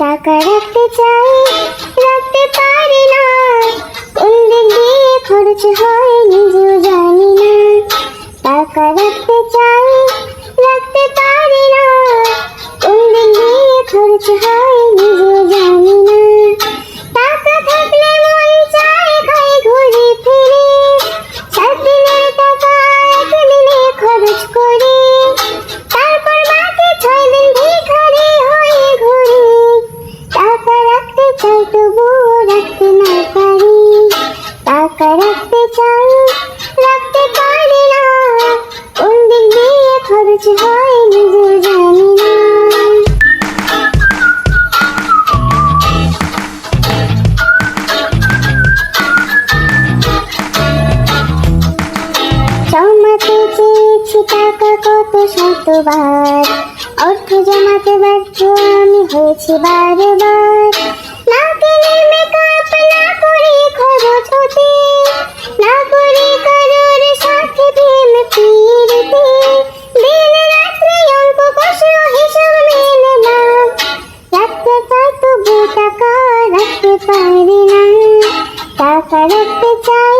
টাকা রাখতে চাই, রাখতে পারি না। কোন দিক দিয়ে খরচ হয়, নিজেও জানি না। টাকা রাখতে চাই খরচ হয় নিজেও জানি না। জমাতে চেয়েছি টাকা কত শতবার? অর্থ জমাতে ব্যর্থ আমি হয়েছি বারবার। তবু টাকা রাখতে পারি না টাকা রাখতে চাই